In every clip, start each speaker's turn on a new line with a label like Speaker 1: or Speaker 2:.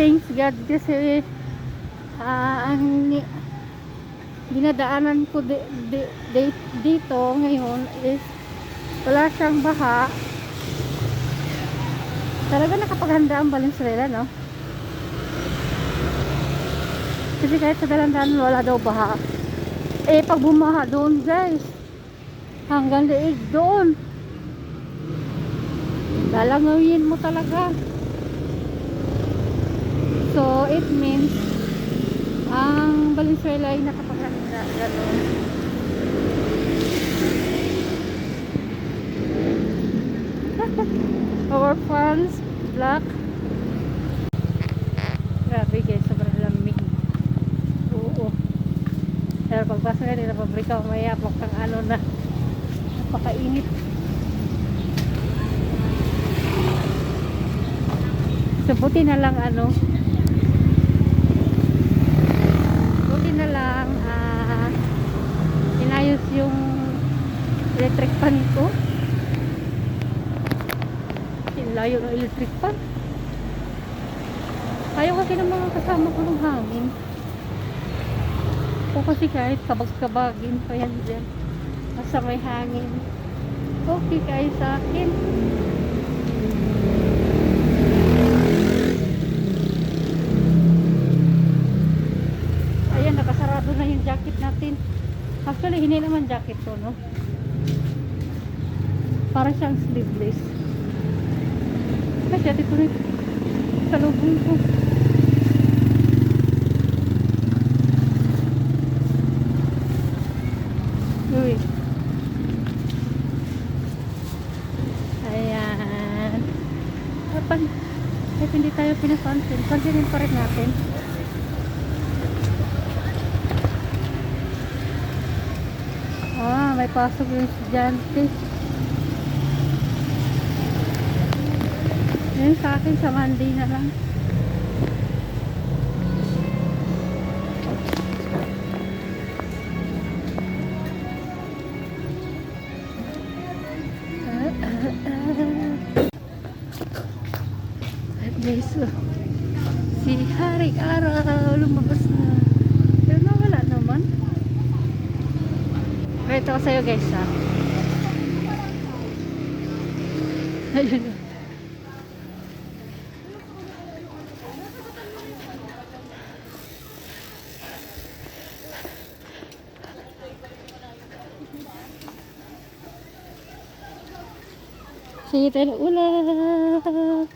Speaker 1: thanks God kasi ah, ang dinadaanan ko di, di, di- dito ngayon is wala siyang baha. Talaga nakapaghanda ang Valenzuela, no? Kasi kahit sa dalandanan wala daw baha. Eh, pag bumaha doon, guys, hanggang leeg doon. Lalangawin mo talaga. So, it means, ang Valenzuela ay nakapaghanda. Ganun. Our fans, black. Grabe guys, sobrang lamig. Oo. Pero pagpasok ka nila pabrika, maya mukhang ano na, napakainit. So, buti na lang ano, buti na lang, ah, inayos yung electric fan ko. Layo ng electric fan. Ayaw kasi ng mga kasama ko ng hangin. O kasi kahit kabag-kabagin pa yan dyan. Basta may hangin. Okay kayo sa akin. Ayan, nakasarado na yung jacket natin. Actually, hindi naman jacket to, no? Para siyang sleeveless. Ate ko rin sa lubong ko. Uy. Ayan. Kapag kahit hindi tayo pinapansin, pansinin pa rin natin. Ah, may pasok yung estudyante. Yun sa akin sa Monday na lang. At oh, si Haring Araw lumabas na. Pero nawala naman. Ito ko sa'yo guys ha. Ayun. Oh. Sige tayo ng ulan.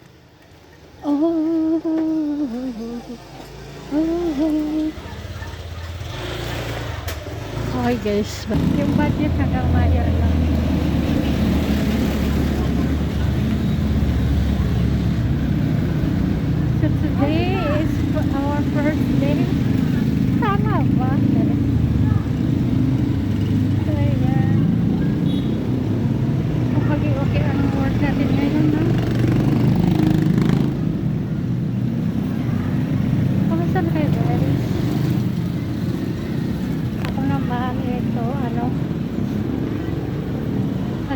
Speaker 1: Oh, oh, oh. Okay guys, yung budget hanggang Maya lang. So today is our first day. Tama ba?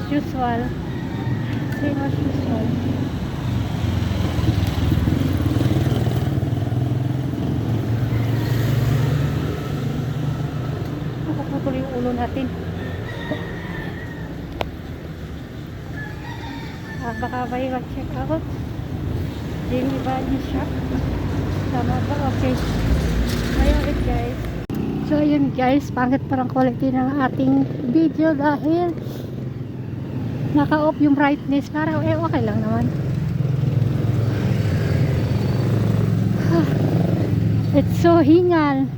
Speaker 1: Usual. Same as usual. Nakaputol yung ulo natin. Ah, baka ba yung check out? Jamie Bunny Shop. Tama ba? Okay. Ayun guys. So ayun guys, pangit parang quality ng ating video dahil naka-off yung brightness. Para eh okay lang naman. It's so hingal.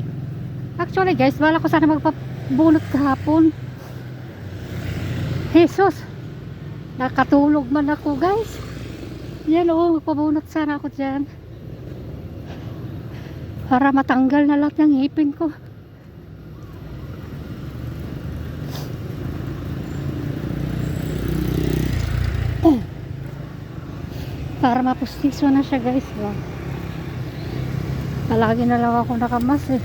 Speaker 1: Actually guys, wala ko sana magpabunot kahapon. Jesus! Nakatulog man ako guys. Yan oo, magpabunot sana ako dyan. Para matanggal na lahat ng ngipin ko. Para mapustiso na siya guys. Wow. Palagi na lang ako nakamas eh.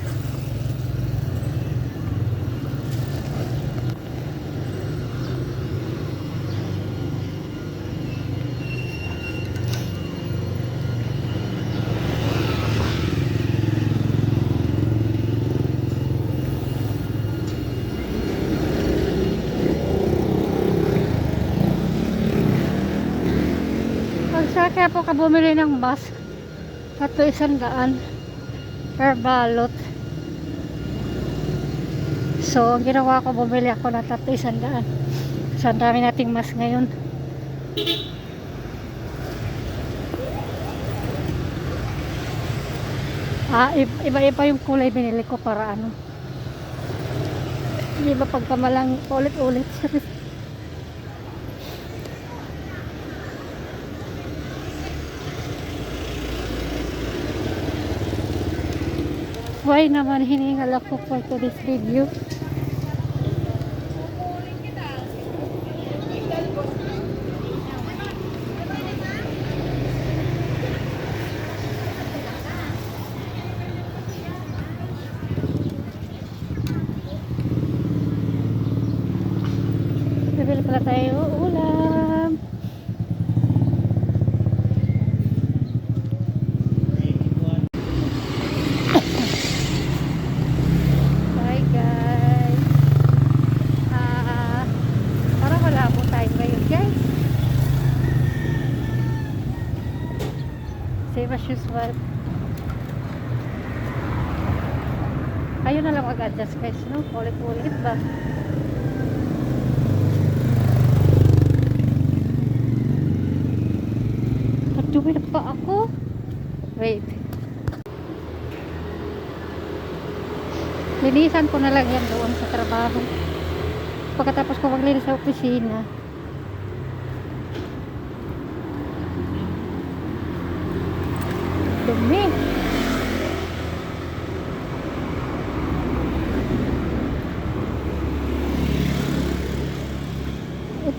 Speaker 1: Kaya po ka bumili ng mask. Tatlo isang daan per balot. So, ang ginawa ko, bumili ako ng tatlo isang daan. So, ang dami nating mask ngayon. Ah, iba-iba yung kulay binili ko para ano. Hindi ba pagkamalang ulit-ulit? Why naman hiningal ako for today's review? Bibili pala tayo ulam. Hi guys. Ah, parang wala po tayo ngayon guys. Same as usual. Kayo na lang mag-adjust guys, no? Ulit-ulit ba? Nagduwi na pa ako. Wait. Linisan ko na lang yan doon sa trabaho. Pagkatapos ko maglinis sa opisina.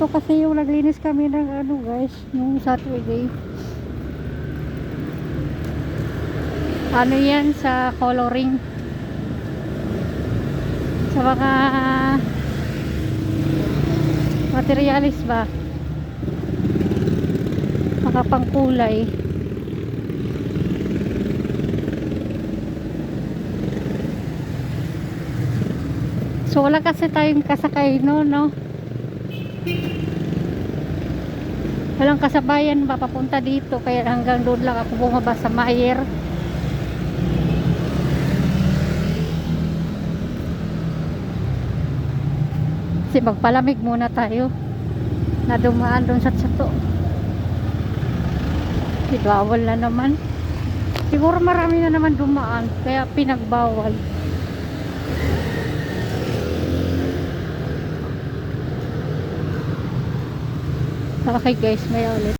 Speaker 1: Ito kasi yung naglinis kami ng ano guys, nung Saturday. Ano yan sa coloring? Sa mga materialis ba? Mga pangkulay. So wala kasi tayong kasakay no no walang kasabayan ba papunta dito kaya hanggang doon lang ako bumaba sa Mayer Kasi magpalamig muna tayo na dumaan doon sa tsato. Bawal na naman. Siguro marami na naman dumaan kaya pinagbawal. Okay guys, may ulit.